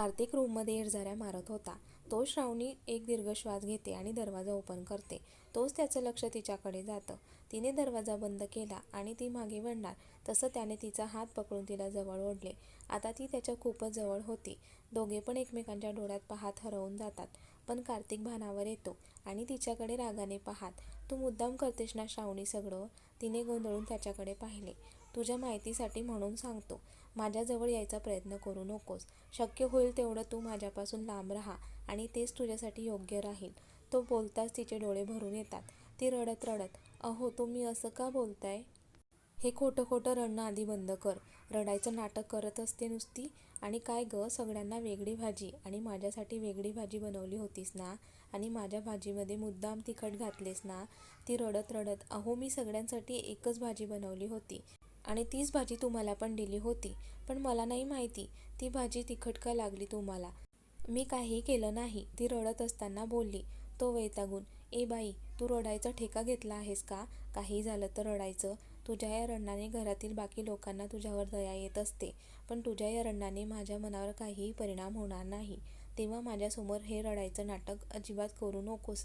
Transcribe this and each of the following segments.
कार्तिक रूममध्ये येरझाऱ्या मारत होता. तो श्रावणी एक दीर्घ श्वास घेते आणि दरवाजा ओपन करते. तोच त्याचं लक्ष तिच्याकडे जातं. तिने दरवाजा बंद केला आणि ती मागे वळणार. तसं त्याने तिचा हात पकडून तिला जवळ ओढले. आता ती त्याच्या खूपच जवळ होती. दोघे पण एकमेकांच्या डोळ्यात पाहात हरवून जातात. पण कार्तिक भानावर येतो आणि तिच्याकडे रागाने पाहात तू मुद्दाम करतेस ना श्रावणी सगळं? तिने गोंधळून त्याच्याकडे पाहिले. तुझ्या माहितीसाठी म्हणून सांगतो. माझ्याजवळ यायचा प्रयत्न करू नकोस. शक्य होईल तेवढं तू माझ्यापासून लांब राहा आणि तेच तुझ्यासाठी योग्य राहील. तो बोलताच तिचे डोळे भरून येतात. ती रडत रडत अहो तुम्ही असं का बोलताय? हे खोटं खोटं रडणं आधी बंद कर. रडायचं नाटक करत असते नुसती. आणि काय ग सगळ्यांना वेगळी भाजी. आणि माझ्यासाठी वेगळी भाजी बनवली होतीस ना? आणि माझ्या भाजीमध्ये मुद्दाम तिखट घातलेस ना? ती रडत रडत अहो मी सगळ्यांसाठी एकच भाजी बनवली होती. आणि तीच भाजी तुम्हाला पण दिली होती. पण मला नाही माहिती ती भाजी तिखट का लागली तुम्हाला? मी काही केलं नाही ती रडत असताना बोलली तो वैतागून. ए बाई तू रडायचा ठेका घेतला आहेस का? काही झालं तर रडायचं. तुझ्या या रडण्याने घरातील बाकी लोकांना तुझ्यावर दया येत असते. पण तुझ्या या रडण्याने माझ्या मनावर काहीही परिणाम होणार नाही. तेव्हा माझ्यासमोर हे रडायचं नाटक अजिबात करू नकोस.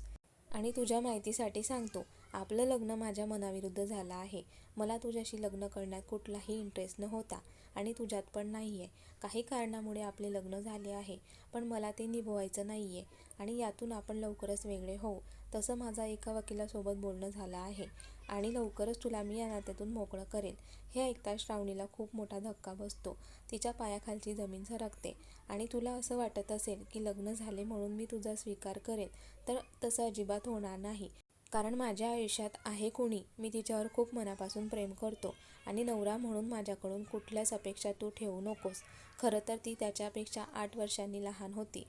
आणि तुझ्या माहितीसाठी सांगतो. आपलं लग्न माझ्या मनाविरुद्ध झालं आहे. मला तुझ्याशी लग्न करण्यात कुठलाही इंटरेस्ट नव्हता आणि तुझ्यात पण नाही आहे काही कारणामुळे आपले लग्न झाले आहे पण मला ते निभवायचं नाही आहे आणि यातून आपण लवकरच वेगळे होऊ तसं माझा एका वकिलासोबत बोलणं झालं आहे आणि लवकरच तुला मी या नात्यातून मोकळं करेल हे ऐकता श्रावणीला खूप मोठा धक्का बसतो. तिच्या पायाखालची जमीन सरकते आणि तुला असं वाटत असेल की लग्न झाले म्हणून मी तुझा स्वीकार करेल तर तसं अजिबात होणार नाही. कारण माझ्या आयुष्यात आहे कोणी. मी तिच्यावर खूप मनापासून प्रेम करतो आणि नवरा म्हणून माझ्याकडून कुठल्याच अपेक्षा तू ठेवू नकोस. खरं तर ती त्याच्यापेक्षा आठ वर्षांनी लहान होती.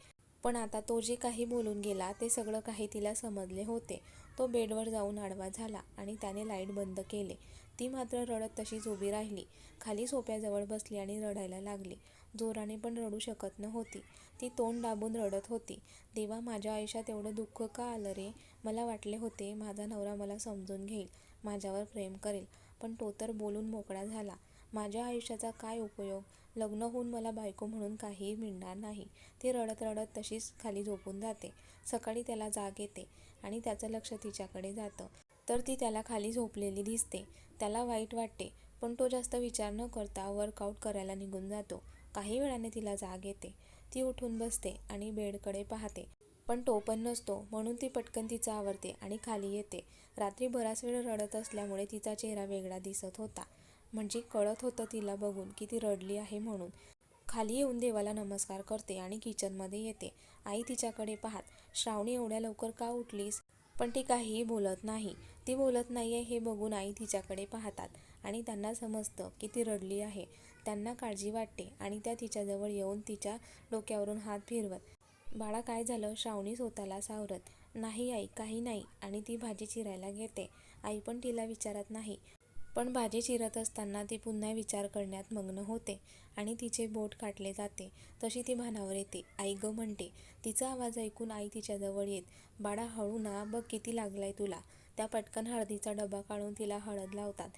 पण आता तो जे काही बोलून गेला ते सगळं काही तिला समजले होते. तो बेडवर जाऊन आडवा झाला आणि त्याने लाइट बंद केले. ती मात्र रडत तशीच उभी राहिली. खाली सोप्याजवळ बसली आणि रडायला लागली. जोराने पण रडू शकत नव्हती. ती तोंड दाबून रडत होती. देवा माझ्या आयुष्यात एवढं दुःख का आलं रे? मला वाटले होते माझा नवरा मला समजून घेईल माझ्यावर प्रेम करेल. पण तो तर बोलून मोकळा झाला. माझ्या आयुष्याचा काय उपयोग? लग्न होऊन मला बायको म्हणून काहीही मिळणार नाही. ती रडत रडत तशीच खाली झोपून जाते. सकाळी त्याला जाग येते आणि त्याचं लक्ष तिच्याकडे जातं. तर ती त्याला खाली झोपलेली दिसते. त्याला वाईट वाटते पण तो जास्त विचार न करता वर्कआउट करायला निघून जातो. काही वेळाने तिला जाग येते. ती उठून बसते आणि बेडकडे पाहते. पण टोपण नसतो म्हणून ती पटकन तिचं आवरते आणि खाली येते. रात्री बराच वेळ रडत असल्यामुळे तिचा चेहरा वेगळा दिसत होता. म्हणजे कळत होतं तिला बघून की ती रडली आहे म्हणून. खाली येऊन देवाला नमस्कार करते आणि किचनमध्ये येते. आई तिच्याकडे पाहत श्रावणी एवढ्या लवकर का उठलीस? पण ती काहीही बोलत नाही. ती बोलत नाही आहे हे बघून आई तिच्याकडे पाहतात आणि त्यांना समजतं की ती रडली आहे. त्यांना काळजी वाटते आणि त्या तिच्याजवळ येऊन तिच्या डोक्यावरून हात फिरवत बाळा काय झालं? श्रावणी स्वतःला सावरत. नाही आई काही नाही. आणि ती भाजी चिरायला घेते. आई पण तिला विचारत नाही. पण भाजी चिरत असताना ती पुन्हा विचार करण्यात मग्न होते आणि तिचे बोट काटले जाते. तशी ती भानावर येते. आई ग म्हणते तिचा आवाज ऐकून आई तिच्याजवळ येत बाळा हळू ना बघ किती लागलाय तुला त्या पटकन हळदीचा डबा काढून तिला हळद लावतात.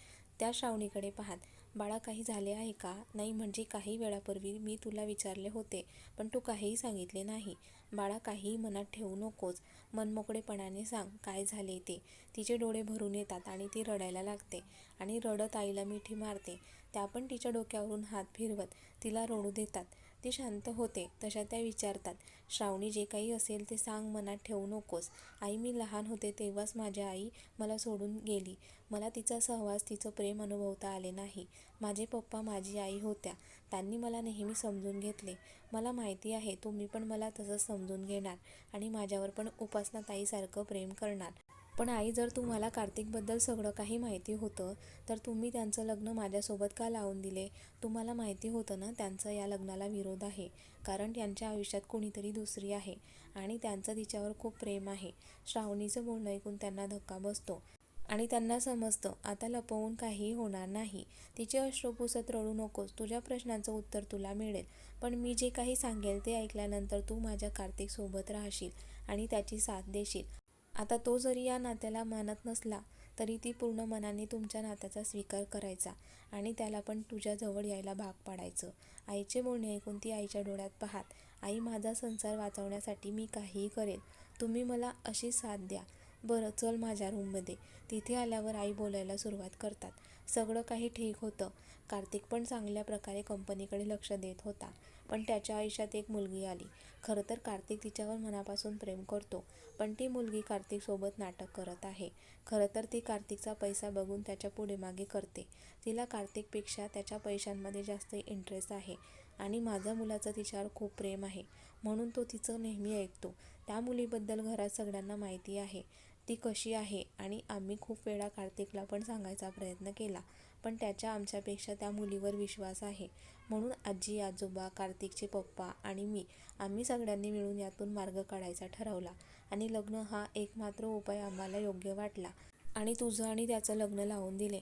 त्या श्रावणीकडे पाहात बाळा काही झाले आहे का? नाही म्हणजे काही वेळापूर्वी मी तुला विचारले होते पण तू काहीही सांगितले नाही. बाळा काहीही मनात ठेवू नकोस. मनमोकळेपणाने सांग काय झाले ते. तिचे डोळे भरून येतात आणि ती रडायला लागते आणि रडत आईला मिठी मारते. त्या पण तिच्या डोक्यावरून हात फिरवत तिला रडू देतात. ती शांत होते तशा त्या विचारतात श्रावणी जे काही असेल ते सांग मनात ठेवू नकोस. आई मी लहान होते तेव्हाच माझी आई मला सोडून गेली. मला तिचा सहवास तिचं प्रेम अनुभवता आले नाही. माझे पप्पा माझी आई होत्या. त्यांनी मला नेहमी समजून घेतले. मला माहिती आहे तुम्ही पण मला तसंच समजून घेणार आणि माझ्यावर पण उपासना ताईसारखं प्रेम करणार. पण आई जर तुम्हाला कार्तिकबद्दल सगळं काही माहिती होतं तर तुम्ही त्यांचं लग्न माझ्यासोबत का लावून दिले? तुम्हाला माहिती होतं ना त्यांचा या लग्नाला विरोध आहे. कारण त्यांच्या आयुष्यात कोणीतरी दुसरी आहे आणि त्यांचं तिच्यावर खूप प्रेम आहे. श्रावणीचं बोलणं ऐकून त्यांना धक्का बसतो आणि त्यांना समजतं आता लपवून काहीही होणार नाही. तिचे अश्रू पुसत रडू नकोस तुझ्या प्रश्नांचं उत्तर तुला मिळेल. पण मी जे काही सांगेल ते ऐकल्यानंतर तू माझ्या कार्तिकसोबत राहशील आणि त्याची साथ देशील. आता तो जरी या नात्याला मानत नसला तरी ती पूर्ण मनाने तुमच्या नात्याचा स्वीकार करायचा आणि त्याला पण तुझ्याजवळ यायला भाग पाडायचं. आईचे बोलणे ऐकून ती आईच्या डोळ्यात पाहात आई माझा संसार वाचवण्यासाठी मी काहीही करेन. तुम्ही मला अशी साथ द्या. बरं चल माझ्या रूममध्ये. तिथे आल्यावर आई बोलायला सुरुवात करतात. सगळं काही ठीक होतं. कार्तिक पण चांगल्या प्रकारे कंपनीकडे लक्ष देत होता. पण त्याच्या आयुष्यात एक मुलगी आली. खरं तर कार्तिक तिच्यावर मनापासून प्रेम करतो पण ती मुलगी कार्तिकसोबत नाटक करत आहे. खरं तर ती कार्तिकचा पैसा बघून त्याच्या पुढे मागे करते. तिला कार्तिकपेक्षा त्याच्या पैशांमध्ये जास्त इंटरेस्ट आहे आणि माझ्या मुलाचं तिच्यावर खूप प्रेम आहे. म्हणून तो तिचं नेहमी ऐकतो. त्या मुलीबद्दल घरात सगळ्यांना माहिती आहे. ती कशी आहे आणि आम्ही खूप वेळा कार्तिकला पण सांगायचा प्रयत्न केला. पण त्याच्या आमच्यापेक्षा त्या मुलीवर विश्वास आहे. म्हणून आजी आजोबा कार्तिकचे पप्पा आणि मी आम्ही सगळ्यांनी मिळून यातून मार्ग काढायचा ठरवला आणि लग्न हा एकमात्र उपाय आम्हाला योग्य वाटला आणि तुझं आणि त्याचं लग्न लावून दिले.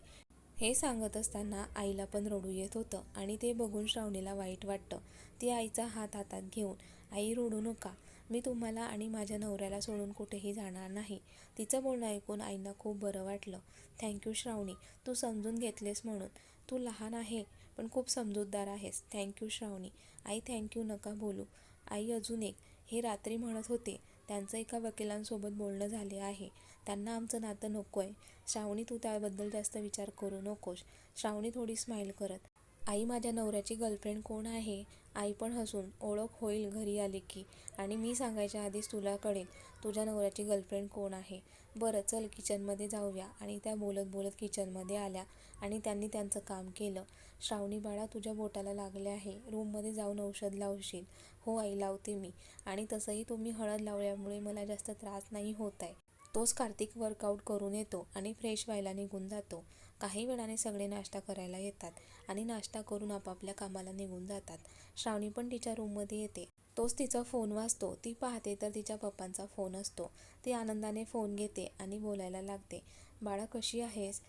हे सांगत असताना आईला पण रडू येत होतं आणि ते बघून श्रावणीला वाईट वाटतं. ती आईचा हात हातात घेऊन आई रडू नका. मी तुम्हाला आणि माझ्या नवऱ्याला सोडून कुठेही जाणार नाही. तिचं बोलणं ऐकून आईंना खूप बरं वाटलं. थँक्यू श्रावणी. तू समजून घेतलेस म्हणून. तू लहान आहे. पण खूप समजूतदार आहेस. थँक्यू श्रावणी. आई थँक्यू नका बोलू. आई अजून एक हे रात्री म्हणत होते त्यांचं एका वकिलांसोबत बोलणं झाले आहे. त्यांना आमचं नातं नको आहे श्रावणी तू त्याबद्दल जास्त विचार करू नकोस. श्रावणी थोडी स्माईल करत आई माझ्या नवऱ्याची गर्लफ्रेंड कोण आहे? आई पण हसून ओळख होईल घरी आली की. आणि मी सांगायच्या आधीच तुला कळेल. तुझ्या नवऱ्याची गर्लफ्रेंड कोण आहे? बरं चल किचनमध्ये जाऊया. आणि त्या बोलत बोलत किचनमध्ये आल्या आणि त्यांनी त्यांचं काम केलं. श्रावणी बाळा तुझ्या बोटाला लागले आहे. रूममध्ये जाऊन औषध लावशील. हो आई लावते मी. आणि तसंही तुम्ही हळद लावल्यामुळे मला जास्त त्रास नाही होत आहे. तोच कार्तिक वर्कआउट करून येतो आणि फ्रेश व्हायला निघून जातो. काही वेळाने सगळे नाश्ता करायला येतात. आणि नाश्ता करून आपापल्या कामाला निघून जातात. श्रावणी पण तिच्या रूममध्ये येते. तोच तिचा फोन वाचतो ती पाहते तर तिच्या पप्पांचा फोन असतो. ती आनंदाने फोन घेते आणि बोलायला लागते. बाळा कशी आहेस?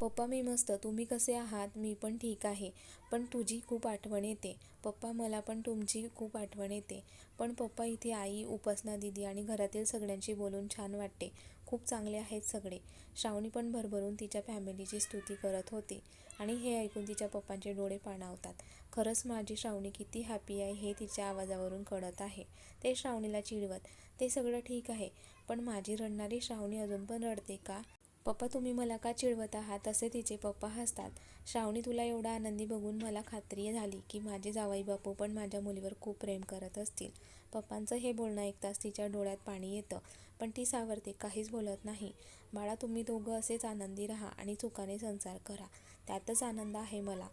पप्पा मी मस्त. तुम्ही कसे आहात? मी पण ठीक आहे. पण तुझी खूप आठवण येते. पप्पा मला पण तुमची खूप आठवण येते. पण पप्पा इथे आई उपासना दिदी आणि घरातील सगळ्यांशी बोलून छान वाटते. खूप चांगले आहेत सगळे. श्रावणी पण भरभरून तिच्या फॅमिलीची स्तुती करत होती. आणि हे ऐकून तिच्या पप्पांचे डोळे पाणावतात. खरंच माझी श्रावणी किती हॅपी आहे हे तिच्या आवाजावरून कळत आहे. ते श्रावणीला चिडवत ते सगळं ठीक आहे पण माझी रडणारी श्रावणी अजून पण रडते का? पप्पा तुम्ही मला का चिडवत आहात? असे तिचे पप्पा हसतात. श्रावणी तुला एवढा आनंदी बघून मला खात्री झाली की माझे जावाई बापू पण माझ्या मुलीवर खूप प्रेम करत असतील. पप्पांचं हे बोलणं ऐकताच तिच्या डोळ्यात पाणी येतं पण ती सावरते काहीच बोलत नाही. बाळा तुम्ही दोघं असेच आनंदी राहा आणि चुकाने संसार करा. त्यातच आनंद आहे मला.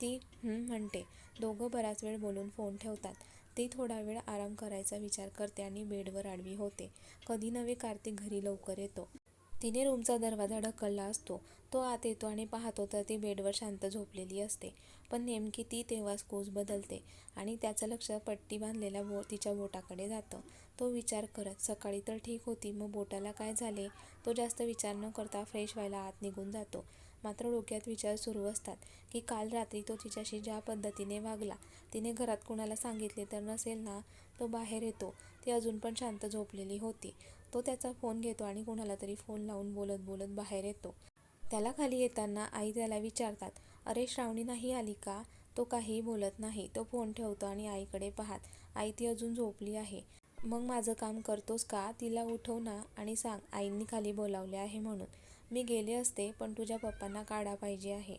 ती म्हणते. दोघं बराच वेळ बोलून फोन ठेवतात. ती थोडा वेळ आराम करायचा विचार करते आणि बेडवर आडवी होते. कधी नवे कार्तिक घरी लवकर येतो. तिने रूमचा दरवाजा ढकलला असतो. तो आत येतो आणि पाहतो तर ती बेडवर शांत झोपलेली असते. पण नेमकी ती तेव्हाच कोस बदलते आणि त्याचं लक्ष पट्टी बांधलेल्या बो तिच्या बोटाकडे जातं. तो विचार करत सकाळी तर ठीक होती मग बोटाला काय झाले? तो जास्त विचार न करता फ्रेश व्हायला आत निघून जातो. मात्र डोक्यात विचार सुरू असतात की काल रात्री तो तिच्याशी ज्या पद्धतीने वागला तिने घरात कुणाला सांगितले तर नसेल ना तो बाहेर येतो. ती अजून पण शांत झोपलेली होती. तो त्याचा फोन घेतो आणि कोणाला तरी फोन लावून बोलत बोलत बाहेर येतो. त्याला खाली येताना आई त्याला विचारतात अरे श्रावणी नाही आली का? तो काहीही बोलत नाही. तो फोन ठेवतो आणि आईकडे पाहत आई ती अजून झोपली आहे. मग माझं काम करतोस का? तिला उठव ना आणि सांग आईंनी खाली बोलावले आहे म्हणून. मी गेले असते पण तुझ्या पप्पांना काढा पाहिजे आहे.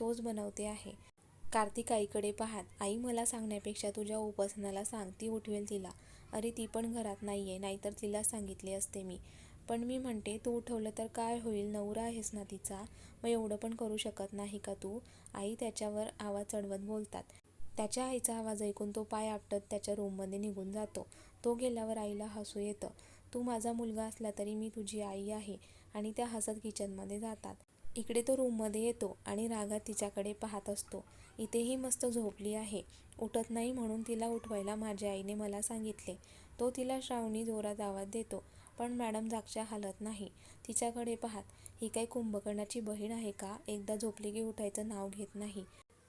तोच बनवते आहे. कार्तिक आईकडे पाहात. आई मला सांगण्यापेक्षा तुझ्या उपासनाला सांग ती उठवेल तिला. अरे ती पण घरात नाही आहे नाहीतर तिला सांगितले असते मी. पण मी म्हणते तू उठवलं तर काय होईल? नवरा आहेस ना तिचा. मग एवढं पण करू शकत नाही का तू? आई त्याच्यावर आवाज चढवत बोलतात. त्याच्या आईचा आवाज ऐकून तो पाय आपटत त्याच्या रूममध्ये निघून जातो. तो गेल्यावर आईला हसू येतं. तू माझा मुलगा असला तरी मी तुझी आई आहे. आणि त्या हसत किचनमध्ये जातात. इकडे तो रूममध्ये येतो आणि रागात तिच्याकडे पाहत असतो. इथेही मस्त झोपली आहे. उठत नाही म्हणून तिला उठवायला माझ्या आईने मला सांगितले. तो तिला श्रावणी जोरात आवाज देतो पण मॅडम जागच्या हालत नाही. तिच्याकडे पाहत ही काही कुंभकर्णाची बहीण आहे का? एकदा झोपली की उठायचं नाव घेत नाही.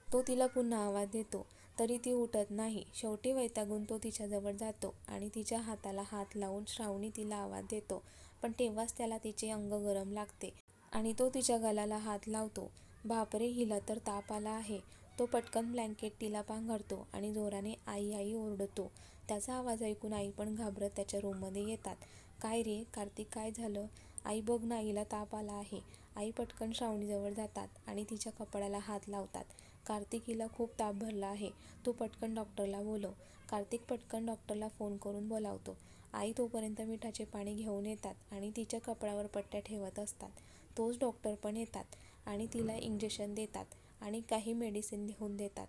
तो तिला पुन्हा आवाज देतो तरी ती उठत नाही. शेवटी वैतागून तो तिच्याजवळ जातो आणि तिच्या हाताला हात लावून श्रावणी तिला आवाज देतो पण तेव्हाच त्याला तिचे अंग गरम लागते आणि तो तिच्या गलाला हात लावतो. बापरे हिला तर ताप आला आहे. तो पटकन ब्लँकेट तिला पांघरतो आणि जोराने आई आई ओरडतो. त्याचा आवाज ऐकून आई पण घाबरत त्याच्या रूममध्ये येतात. काय रे कार्तिक काय झालं? आई बघ ना आईला ताप आला आहे. आई पटकन श्रावणीजवळ जातात आणि तिच्या कपड्याला हात लावतात. कार्तिक हिला खूप ताप भरला आहे. तू पटकन डॉक्टरला बोलव. कार्तिक पटकन डॉक्टरला फोन करून बोलावतो. आई तोपर्यंत मिठाचे पाणी घेऊन येतात आणि तिच्या कपड्यावर पट्ट्या ठेवत असतात. तोच डॉक्टर पण येतात आणि तिला इंजेक्शन देतात आणि काही मेडिसिन लिहून देतात.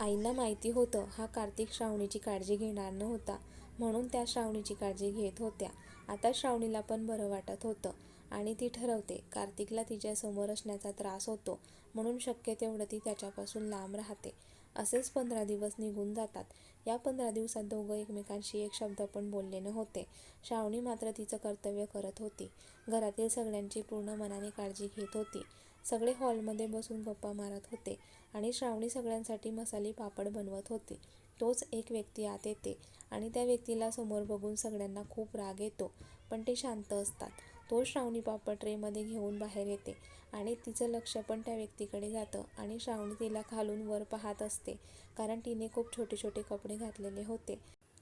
आईला माहिती होतं हा कार्तिक श्रावणीची काळजी घेणार नव्हता म्हणून त्या श्रावणीची काळजी घेत होत्या. आता श्रावणीला पण बरं वाटत होतं आणि ती ठरवते कार्तिकला तिच्यासमोर असण्याचा त्रास होतो म्हणून शक्य तेवढं ती त्याच्यापासून लांब राहते. असेच पंधरा दिवस निघून जातात. या पंधरा दिवसात दोघं एकमेकांशी एक शब्द पण बोलले नव्हते श्रावणी मात्र तिचं कर्तव्य करत होती. घरातील सगळ्यांची पूर्ण मनाने काळजी घेत होती. सगळे हॉलमध्ये बसून गप्पा मारत होते आणि श्रावणी सगळ्यांसाठी मसाली पापड बनवत होती. तोच एक व्यक्ती आत येते आणि त्या व्यक्तीला समोर बघून सगळ्यांना खूप राग येतो पण ते शांत असतात. तो श्रावणी पापड ट्रेमध्ये घेऊन बाहेर येते आणि तिचं लक्ष पण त्या व्यक्तीकडे जातं आणि श्रावणी तिला खालून वर पाहत असते कारण तिने खूप छोटे छोटे कपडे घातलेले होते.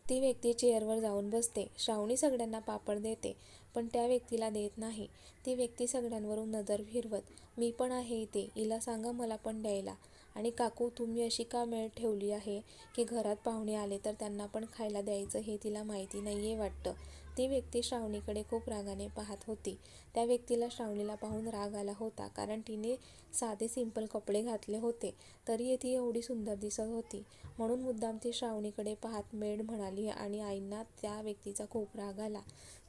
ती व्यक्ती चेअरवर जाऊन बसते. श्रावणी सगळ्यांना पापड देते पण त्या व्यक्तीला देत नाही. ती व्यक्ती सगळ्यांवरून नजर फिरवत मी पण आहे इथे हिला सांगा मला पण द्यायला. आणि काकू तुम्ही अशी का मेळ ठेवली आहे की घरात पाहुणे आले तर त्यांना पण खायला द्यायचं हे तिला माहिती नाही आहे वाटतं. ती व्यक्ती श्रावणीकडे खूप रागाने पाहत होती. त्या व्यक्तीला श्रावणीला पाहून राग आला होता. कारण तिने साधे सिंपल कपडे घातले होते तरी ती एवढी सुंदर दिसत होती. म्हणून मुद्दाम ती श्रावणीकडे पाहत मेड म्हणाली आणि आईंना त्या व्यक्तीचा खूप राग आला.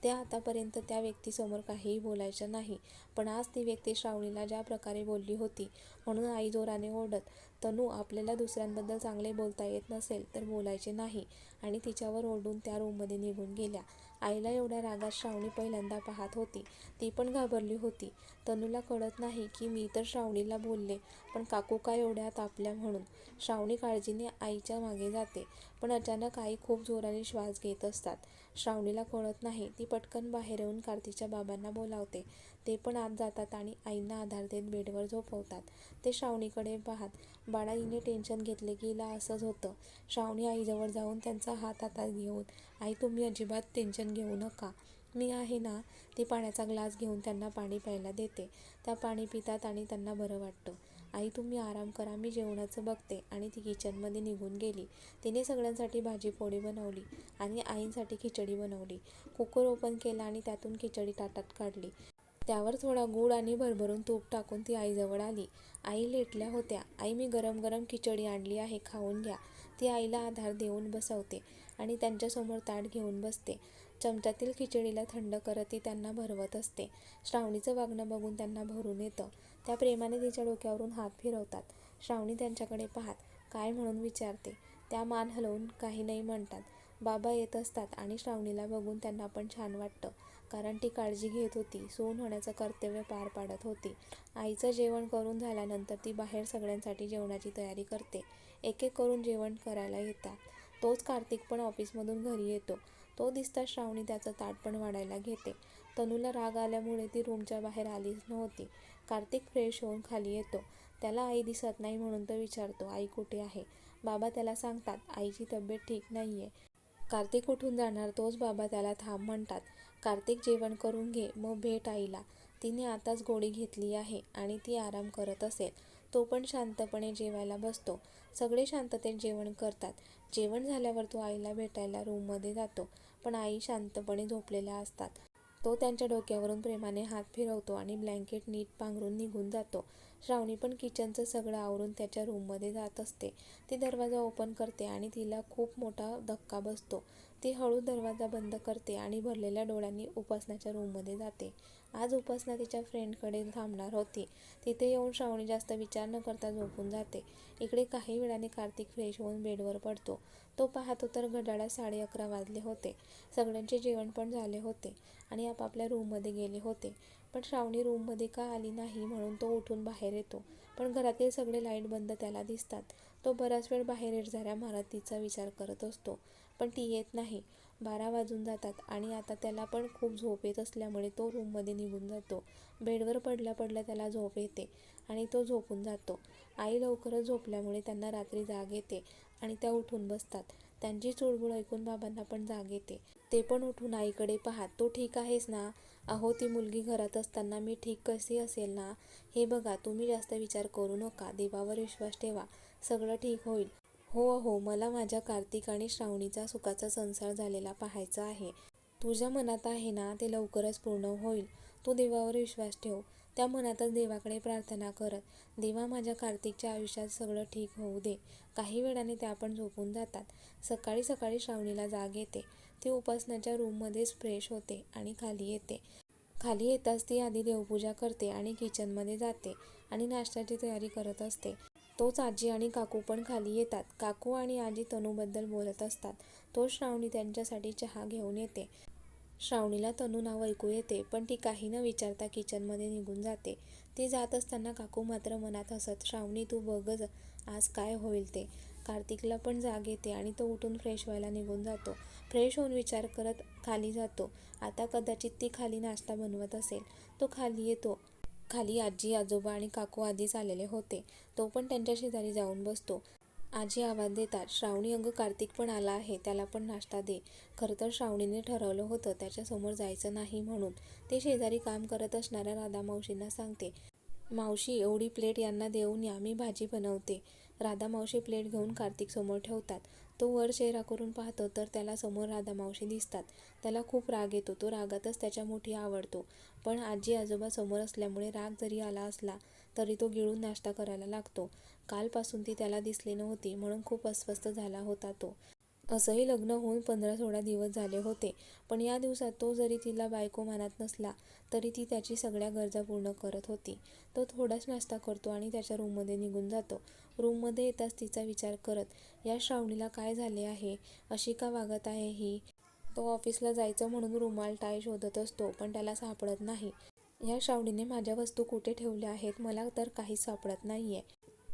त्या आतापर्यंत त्या व्यक्तीसमोर काहीही बोलायचं नाही. पण आज ती व्यक्ती श्रावणीला ज्या प्रकारे बोलली होती म्हणून आई जोराने ओढत तनू आपल्याला दुसऱ्यांबद्दल चांगले बोलता येत नसेल तर बोलायचे नाही. आणि तिच्यावर ओढून त्या रूममध्ये निघून गेल्या. आईला एवढ्या रागात श्रावणी पहिल्यांदा पाहत होती. ती पण घाबरली होती. तनूला कळत नाही की मी तर श्रावणीला बोलले पण काकू का एवढ्या तापल्या म्हणून. श्रावणी काळजीने आईच्या मागे जाते पण अचानक आई खूप जोराने श्वास घेत असतात. श्रावणीला कळत नाही. ती पटकन बाहेर येऊन कार्तिकच्या बाबांना बोलावते. ते पण आत जातात आणि आईंना आधार देत बेडवर झोपवतात. ते श्रावणीकडे पाहत बाळाईने टेन्शन घेतले की हिला असंच होतं. श्रावणी आईजवळ जाऊन त्यांचा हात हातात घेऊन आई तुम्ही अजिबात टेन्शन घेऊ नका. मी आहे ना. ती पाण्याचा ग्लास घेऊन त्यांना पाणी प्यायला देते. त्या पाणी पितात आणि त्यांना बरं वाटतं. आई तुम्ही आराम करा मी जेवणाचं बघते. आणि ती किचनमध्ये निघून गेली. तिने सगळ्यांसाठी भाजी पोळी बनवली आणि आईंसाठी खिचडी बनवली. कुकर ओपन केला आणि त्यातून खिचडी ताटात काढली. त्यावर थोडा गूळ आणि भरभरून तूप टाकून ती आईजवळ आली. आई लेटल्या होत्या. आई मी गरम गरम खिचडी आणली आहे खाऊन घ्या. ती आईला आधार देऊन बसवते आणि त्यांच्यासमोर ताट घेऊन बसते. चमच्यातील खिचडीला थंड करत ती त्यांना भरवत असते. श्रावणीचं वागणं बघून त्यांना भरून येतं. त्या प्रेमाने तिच्या डोक्यावरून हात फिरवतात. श्रावणी त्यांच्याकडे पाहत काय म्हणून विचारते त्या मान हलवून काही नाही म्हणतात. बाबा येत असतात आणि श्रावणीला बघून त्यांना पण छान वाटतं. कारण ती काळजी घेत होती सून होण्याचं कर्तव्य पार पाडत होती. आईचं जेवण करून झाल्यानंतर ती बाहेर सगळ्यांसाठी जेवणाची तयारी करते. एक एक करून जेवण करायला येतात. तोच कार्तिक पण ऑफिसमधून घरी येतो. तो दिसता श्रावणी त्याचं ताट पण वाढायला घेते. तनूला राग आल्यामुळे ती रूमच्या बाहेर आलीच नव्हती. कार्तिक फ्रेश होऊन खाली येतो. त्याला आई दिसत नाही म्हणून तो विचारतो आई कुठे आहे? बाबा त्याला सांगतात आईची तब्येत ठीक नाही आहे कार्तिक उठून जाणार तोच बाबा त्याला थांब म्हणतात. कार्तिक जेवण करून घे मग भेट आईला. तिने आताच गोळी घेतली आहे आणि ती आराम करत असेल. तो पण शांतपणे जेवायला बसतो. सगळे शांततेत जेवण करतात. जेवण झाल्यावर तो आईला भेटायला रूममध्ये जातो पण आई शांतपणे झोपलेल्या असतात. तो त्यांच्या डोक्यावरून प्रेमाने हात फिरवतो आणि ब्लँकेट नीट पांघरून निघून जातो. श्रावणी पण किचनचं सगळं आवरून त्याच्या रूममध्ये जात असते. ती दरवाजा ओपन करते आणि तिला खूप मोठा धक्का बसतो. ती हळू दरवाजा बंद करते आणि भरलेल्या डोळ्यांनी उपासनाच्या रूममध्ये जाते. आज उपासना तिच्या फ्रेंडकडे थांबणार होती. तिथे येऊन श्रावणी जास्त विचार न करता झोपून जाते. इकडे काही वेळाने कार्तिक फ्रेश होऊन बेडवर पडतो. तो पाहतो तर घड्याळात साडे अकरा वाजले होते. सगळ्यांचे जेवण पण झाले होते आणि आपापल्या रूममध्ये गेले होते. पण श्रावणी रूममध्ये का आली नाही म्हणून तो उठून बाहेर येतो. पण घरातील सगळे लाइट बंद त्याला दिसतात. तो बराच वेळ बाहेर येरझाऱ्या मारत तिचा विचार करत असतो. पण ती येत नाही. बारा वाजून जातात आणि आता त्याला पण खूप झोप येत असल्यामुळे तो रूममध्ये निघून जातो. बेडवर पडल्या पडल्या त्याला झोप येते आणि तो झोपून जातो. आई लवकरच झोपल्यामुळे त्यांना रात्री जाग येते आणि त्या उठून बसतात. त्यांची चुळबुळ ऐकून बाबांना पण जाग येते. ते पण उठून आईकडे पाहत तो ठीक आहेस ना? अहो ती मुलगी घरात असताना मी ठीक कशी असेल ना? हे बघा तुम्ही जास्त विचार करू नका. देवावर विश्वास ठेवा. सगळं ठीक होईल. हो हो मला माझ्या कार्तिक आणि श्रावणीचा सुखाचा संसार झालेला पाहायचा आहे. तुझ्या मनात आहे ना ते लवकरच पूर्ण होईल. तू देवावर विश्वास ठेव. त्या मनातच देवाकडे प्रार्थना करत देवा माझ्या कार्तिकच्या आयुष्यात सगळं ठीक होऊ दे. काही वेळाने त्या पण झोपून जातात. सकाळी सकाळी श्रावणीला जाग येते. ती उपासनाच्या रूममध्येच फ्रेश होते आणि खाली येते. खाली येताच ती आधी देवपूजा करते आणि किचनमध्ये जाते आणि नाश्त्याची तयारी करत असते. तोच आजी आणि काकू पण खाली येतात. काकू आणि आजी तनूबद्दल बोलत असतात. तो श्रावणी त्यांच्यासाठी चहा घेऊन येते. श्रावणीला तनू नाव ऐकू येते पण ती काही न विचारता किचनमध्ये निघून जाते. ती जात असताना काकू मात्र मनात हसत श्रावणी तू बघच आज काय होईल ते. कार्तिकला पण जाग येते आणि तो उठून फ्रेश व्हायला निघून जातो. फ्रेश होऊन विचार करत खाली जातो. आता कदाचित ती खाली नाश्ता बनवत असेल. तो खाली येतो. खाली आजी आजोबा आणि काकू आधीच आलेले होते. तो पण त्यांच्या शेजारी जाऊन बसतो. आजी आवाज देतात श्रावणी अंग कार्तिक पण आला आहे त्याला पण नाश्ता दे. खरं तर श्रावणीने ठरवलं होतं त्याच्यासमोर जायचं नाही म्हणून. ते शेजारी काम करत असणाऱ्या राधा मावशींना सांगते मावशी एवढी प्लेट यांना देऊन या मी भाजी बनवते. राधा मावशी प्लेट घेऊन कार्तिक समोर ठेवतात. तो वर चेहरा करून पाहतो तर त्याला समोर राधा मावशी दिसतात. त्याला खूप राग येतो. तो रागातच त्याच्या मोठी आवडतो. पण आजी आजोबा समोर असल्यामुळे राग जरी आला असला तरी तो गिळून नाश्ता करायला लागतो. कालपासून ती त्याला दिसली नव्हती म्हणून खूप अस्वस्थ झाला होता तो. असंही लग्न होऊन पंधरा सोळा दिवस झाले होते. पण या दिवसात तो जरी तिला बायको मानत नसला तरी ती त्याची सगळ्या गरजा पूर्ण करत होती. तो थोडाच नाश्ता करतो आणि त्याच्या रूममध्ये निघून जातो. रूममध्ये येताच तिचा विचार करत या श्रावणीला काय झाले आहे? अशी का वागत आहे ही? तो ऑफिसला जायचं म्हणून रुमाल टाय शोधत असतो पण त्याला सापडत नाही. या श्रावणीने माझ्या वस्तू कुठे ठेवल्या आहेत? मला तर काहीच सापडत नाहीये.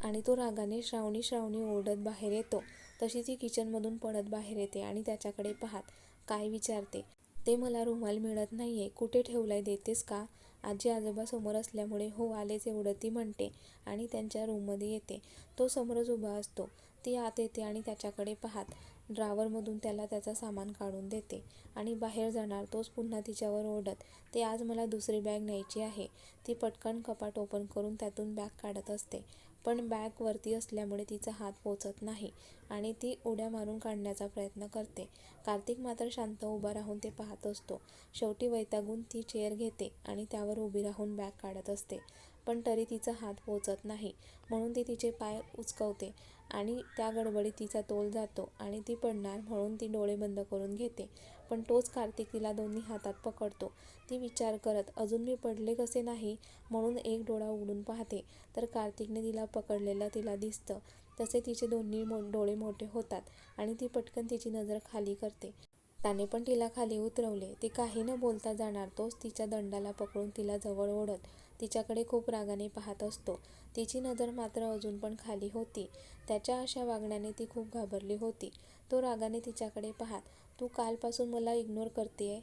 आणि तो रागाने श्रावणी श्रावणी ओरडत बाहेर येतो. तशी ती किचनमधून पडत बाहेर येते आणि त्याच्याकडे पाहत काय विचारते. ते मला रुमाल मिळत नाही आहे कुठे ठेवलाय देतेस का आजी आजोबा समोर असल्यामुळे हो आलेच एवढं ती म्हणते आणि त्यांच्या रूममध्ये येते. तो समोरच उभा असतो. ती आत येते आणि त्याच्याकडे पाहत ड्रावरमधून त्याला त्याचा सामान काढून देते आणि बाहेर जाणार तोच पुन्हा तिच्यावर ओढत ते आज मला दुसरी बॅग न्यायची आहे ती पटकन कपाट ओपन करून त्यातून बॅग काढत असते. पण बॅग वरती असल्यामुळे तिचा हात पोचत नाही आणि ती उड्या मारून काढण्याचा प्रयत्न करते. कार्तिक मात्र शांत उभा राहून ते पाहत असतो. शेवटी वैतागून ती चेअर घेते आणि त्यावर उभी राहून बॅग काढत असते. पण तरी तिचा हात पोचत नाही. म्हणून ती तिचे पाय उचकवते आणि त्या गडबडीत तिचा तोल जातो आणि ती पडणार म्हणून ती डोळे बंद करून घेते. पण तोच कार्तिक तिला दोन्ही हातात पकडतो. ती विचार करत अजून मी पडले कसे नाही म्हणून एक डोळा उघडून पाहते. तर कार्तिकने तिला पकडलेलं तिला दिसतं. तसे तिचे दोन्ही मो डोळे मोठे होतात आणि ती पटकन तिची नजर खाली करते. त्याने पण तिला खाली उतरवले. ती काही न बोलता जाणार तोच तिच्या दंडाला पकडून तिला जवळ ओढत तिच्याकडे खूप रागाने पाहत असतो. तिची नजर मात्र अजून पण खाली होती. त्याच्या अशा वागण्याने ती खूप घाबरली होती. तो रागाने तिच्याकडे पाहत तू कालपासून मला इग्नोर करतेय.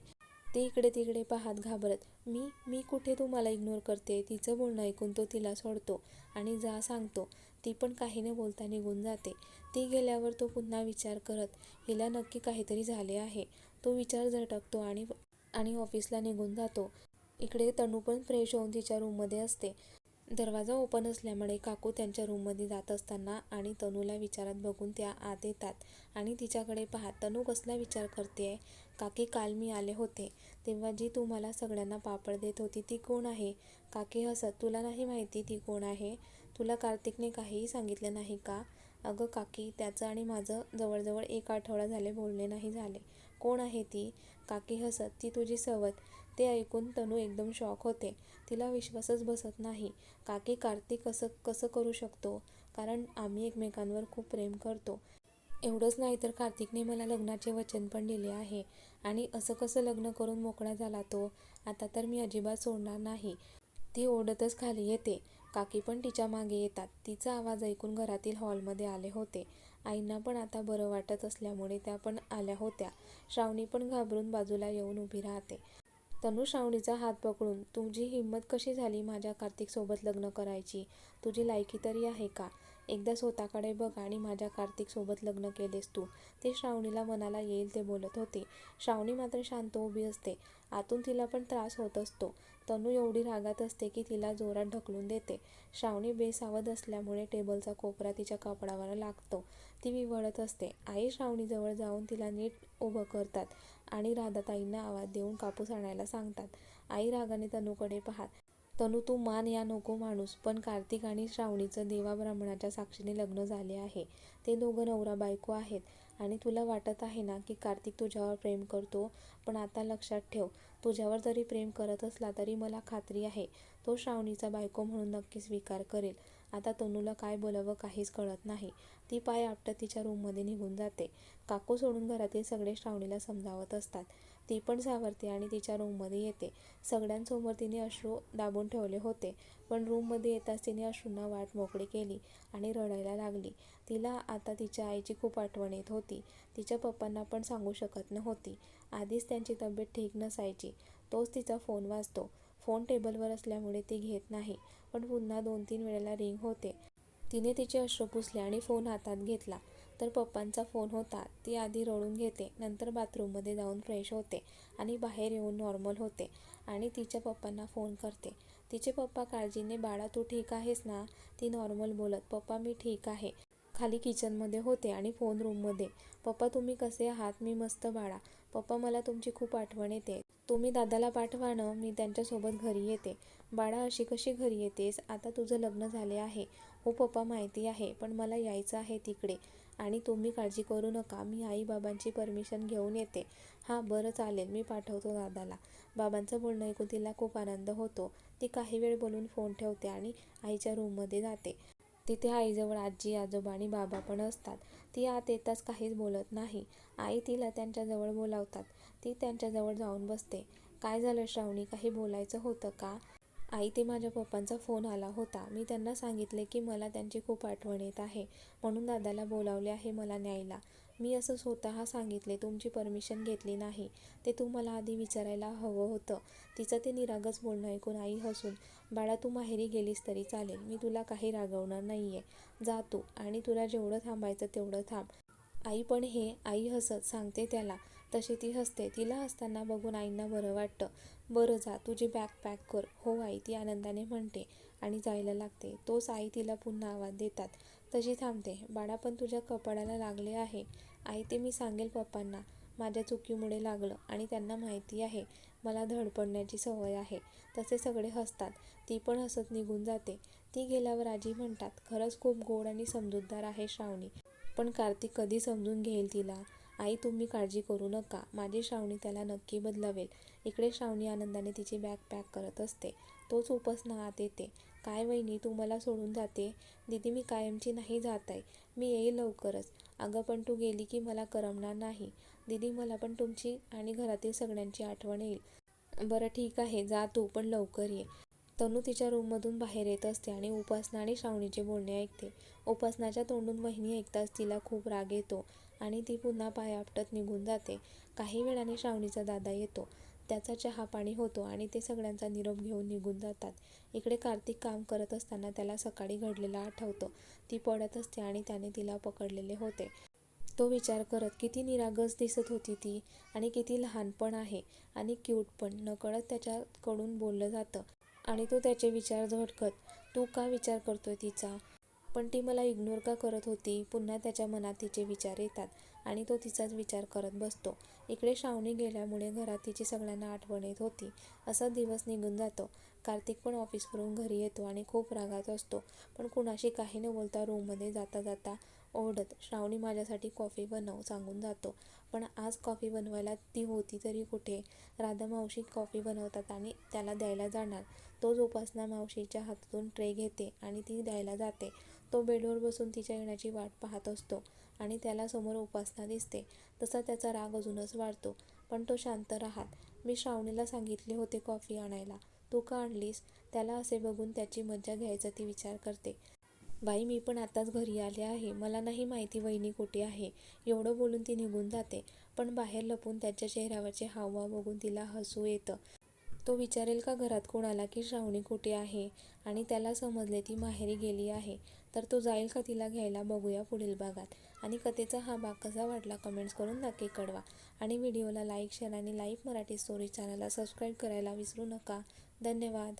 ती इकडे तिकडे पाहत घाबरत. मी मी कुठे तू मला इग्नोर करते तिचं बोलणं ऐकून तो तिला सोडतो आणि जा सांगतो. ती पण काही न बोलता निघून जाते. ती गेल्यावर तो पुन्हा विचार करत हिला नक्की काहीतरी झाले आहे. तो विचार झटकतो आणि आणि ऑफिसला निघून जातो. इकडे तनू पण फ्रेश होऊन तिच्या रूममध्ये असते. दरवाजा ओपन असल्यामुळे काकू त्यांच्या रूममध्ये जात असताना आणि तनूला विचारात बघून त्या आत येतात आणि तिच्याकडे पाहत तनू कसला विचार करते? आहे काकी काल मी आले होते. तेव्हा जी तू मला सगळ्यांना पापड देत होती ती कोण आहे? काकी हसत तुला नाही माहिती ती कोण आहे? तुला कार्तिकने काहीही सांगितलं नाही का? अगं काकी त्याचं आणि माझं जवळजवळ एक आठवडा झाले बोलणे नाही झाले. कोण आहे ती? काकी हसत ती तुझी सवत. ते ऐकून तनू एकदम शॉक होते. तिला विश्वासच बसत नाही. काकी कार्तिक असं कसं करू शकतो? कारण आम्ही एकमेकांवर खूप प्रेम करतो. एवढंच नाही तर कार्तिकने मला लग्नाचे वचन पण दिले आहे. आणि असं कसं लग्न करून मोकळा झाला तो? आता तर मी अजिबात सोडणार नाही. ती ओढतच खाली येते. काकी पण तिच्यामागे येतात. तिचा आवाज ऐकून घरातील हॉलमध्ये आले होते. आईंना पण आता बरं वाटत असल्यामुळे त्या पण आल्या होत्या. श्रावणी पण घाबरून बाजूला येऊन उभी राहते. तनु श्रावणीचा हात पकडून तुझी हिंमत कशी झाली माझ्या कार्तिकसोबत लग्न करायची? तुझी लायकी तरी आहे का? एकदा स्वतःकडे बघ आणि माझ्या कार्तिकसोबत लग्न केलेस तू. ते श्रावणीला मनाला येईल ते बोलत होते. श्रावणी मात्र शांत उभी असते. आतून तिला पण त्रास होत असतो. तनू एवढी रागात असते की तिला जोरात ढकलून देते. श्रावणी बेसावध असल्यामुळे टेबलचा कोपरा तिच्या कपडावर लागतो. ती विवळत असते. आई श्रावणीजवळ जाऊन तिला नीट उभं करतात आणि राधाताईंना आवाज देऊन कापूस आणायला सांगतात. आई रागाने तनूकडे पाहात तनू तू मान या नको माणूस पण कार्तिक आणि श्रावणीचं देवा ब्राह्मणाच्या साक्षीने लग्न झाले आहे. ते दोघं नवरा बायको आहेत. आणि तुला वाटत आहे ना की कार्तिक तुझ्यावर प्रेम करतो? पण आता लक्षात ठेव तुझ्यावर जरी प्रेम करत असला तरी मला खात्री आहे तो श्रावणीचा बायको म्हणून नक्की स्वीकार करेल. आता तनूला काय बोलावं काहीच कळत नाही. ती पाय आपटत तिच्या रूममध्ये निघून जाते. काकू सोडून घरातील सगळे श्रावणीला समजावत असतात. ती पण सावरते आणि तिच्या रूममध्ये येते. सगळ्यांसमोर तिने अश्रू दाबून ठेवले होते. पण रूममध्ये येताच तिने अश्रूंना वाट मोकळी केली आणि रडायला लागली. तिला आता तिच्या आईची खूप आठवण येत होती. तिच्या पप्पांना पण सांगू शकत नव्हती. आधीच त्यांची तब्येत ठीक नसायची. तोच तिचा फोन वाजतो. फोन टेबलवर असल्यामुळे ती घेत नाही. पण पुन्हा दोन तीन वेळेला रिंग होते. तिने तिचे अश्रू पुसले आणि फोन हातात घेतला. तर पप्पांचा फोन होता. ती आधी रडून घेते. नंतर बाथरूममध्ये जाऊन फ्रेश होते आणि बाहेर येऊन नॉर्मल होते आणि तिच्या पप्पांना फोन करते. तिचे पप्पा काळजीने बाळा तू ठीक आहेस ना? ती नॉर्मल बोलत पप्पा मी ठीक आहे. खाली किचनमध्ये होते आणि फोन रूममध्ये पप्पा तुम्ही कसे आहात? मी मस्त बाळा. पप्पा मला तुमची खूप आठवण येते. तुम्ही दादाला पाठवा ना मी त्यांच्यासोबत घरी येते. बाळा अशी कशी घरी येतेस? आता तुझं लग्न झाले आहे. हो पप्पा माहिती आहे पण मला यायचं आहे तिकडे. आणि तुम्ही काळजी करू नका मी आई बाबांची परमिशन घेऊन येते. हां बरं चालेल मी पाठवतो दादाला. बाबांचं बोलणं ऐकून तिला खूप आनंद होतो. ती काही वेळ बोलून फोन ठेवते आणि आईच्या रूममध्ये जाते. तिथे आईजवळ आजी आजोबा आणि बाबा पण असतात. ती आत येताच काहीच बोलत नाही. आई तिला त्यांच्याजवळ बोलावतात. ती त्यांच्याजवळ जाऊन बसते. काय झालं श्रावणी? काही बोलायचं होतं का? आई ते माझ्या पप्पांचा फोन आला होता. मी त्यांना सांगितले की मला त्यांची खूप आठवण येत आहे. म्हणून दादाला बोलावले आहे मला न्यायला. मी असं स्वतः सांगितले तुमची परमिशन घेतली नाही. ते तू मला आधी विचारायला हवं होतं. तिचं ते निरागस बोलणं ऐकून आई हसून बाळा तू माहेरी गेलीस तरी चालेल. मी तुला काही रागवणार नाही आहे जा तू आणि तुला जेवढं थांबायचं तेवढं थांब. आई पण हे आई हसत सांगते त्याला तशी ती हसते. तिला हसताना बघून आईंना बरं वाटतं. बरं जा तुझी बॅग पॅक कर. हो आई ती आनंदाने म्हणते आणि जायला लागते. तोच आई तिला पुन्हा आवाज देतात. तशी थांबते. बाळा पण तुझ्या कपाळाला लागले आहे. आई ते मी सांगेल पप्पांना. माझ्या चुकीमुळे लागलं आणि त्यांना माहिती आहे. मला धडपडण्याची सवय आहे. तसे सगळे हसतात. ती पण हसत निघून जाते. ती गेल्यावर आजी म्हणतात खरंच खूप गोड आणि समजूतदार आहे श्रावणी. पण कार्तिक कधी समजून घेईल तिला? आई तुम्ही काळजी करू नका. माझी श्रावणी त्याला नक्की बदलावेल. इकडे श्रावणी आनंदाने तिची बॅग पॅक करत असते. तोच उपासना आत येते. काय वहिनी तू मला सोडून जाते? दीदी मी कायमची नाही जात आहे. मी येईल लवकरच. अगं पण तू गेली की मला करमणार नाही. दीदी मला पण तुमची आणि घरातील सगळ्यांची आठवण येईल. बरं ठीक आहे. जा तू पण लवकर ये. तनू तिच्या रूममधून बाहेर येत असते आणि उपासना आणि श्रावणीचे बोलणे ऐकते. उपासनाच्या तोंडून वहिनी ऐकताच तिला खूप राग येतो. आणि ती पुन्हा पाय आपटत निघून जाते. काही वेळाने श्रावणीचा दादा येतो. त्याचा चहा पाणी होतो आणि ते सगळ्यांचा निरोप घेऊन निघून जातात. इकडे कार्तिक काम करत असताना त्याला सकाळी घडलेलं आठवतं. ती पडत असते आणि त्याने तिला पकडलेले होते. तो विचार करत किती निरागस दिसत होती ती आणि किती लहानपण आहे आणि क्यूट पण नकळत त्याच्याकडून बोललं जातं आणि तो त्याचे विचार झटकत तू का विचार करतोय तिचा? पण ती मला इग्नोर का करत होती? पुन्हा त्याच्या मनात तिचे विचार येतात आणि तो तिचाच विचार करत बसतो. इकडे श्रावणी गेल्यामुळे घरात तिची सगळ्यांना आठवण येत होती. असा दिवस निघून जातो. कार्तिक पण ऑफिसवरून घरी येतो आणि खूप रागात असतो. पण कुणाशी काही न बोलता रूममध्ये जाता जाता ओरडत श्रावणी माझ्यासाठी कॉफी बनव सांगून जातो. पण आज कॉफी बनवायला ती होती तरी कुठे? राधा मावशी कॉफी बनवतात आणि त्याला द्यायला जाणार. तोच उपासना मावशीच्या हातातून ट्रे घेते आणि ती द्यायला जाते. तो बेडवर बसून तिच्या येण्याची वाट पाहत असतो आणि त्याला समोर उपासना दिसते. तसा त्याचा राग अजूनच वाढतो. पण तो शांत राहत मी श्रावणीला सांगितले होते कॉफी आणायला. तू का आणलीस? त्याला असे बघून त्याची मज्जा घ्यायचा ती विचार करते. बाई मी पण आताच घरी आले आहे. मला नाही माहिती वहिनी कुठे आहे. एवढं बोलून ती निघून जाते. पण बाहेर लपून त्याच्या चेहऱ्यावरचे हावभाव बघून तिला हसू येतं. तो विचारेल का घरात कोणाला की श्रावणी कुठे आहे? आणि त्याला समजले ती माहेरी गेली आहे. तर तो जाईल का तिला घ्यायला बघूया पुढील भागात. आणि कथेचा हा भाग कसा वाटला कमेंट्स करून नक्की कळवा. आणि व्हिडिओला लाईक शेअर आणि लाईव्ह मराठी स्टोरी चॅनलला सबस्क्राईब करायला विसरू नका. धन्यवाद.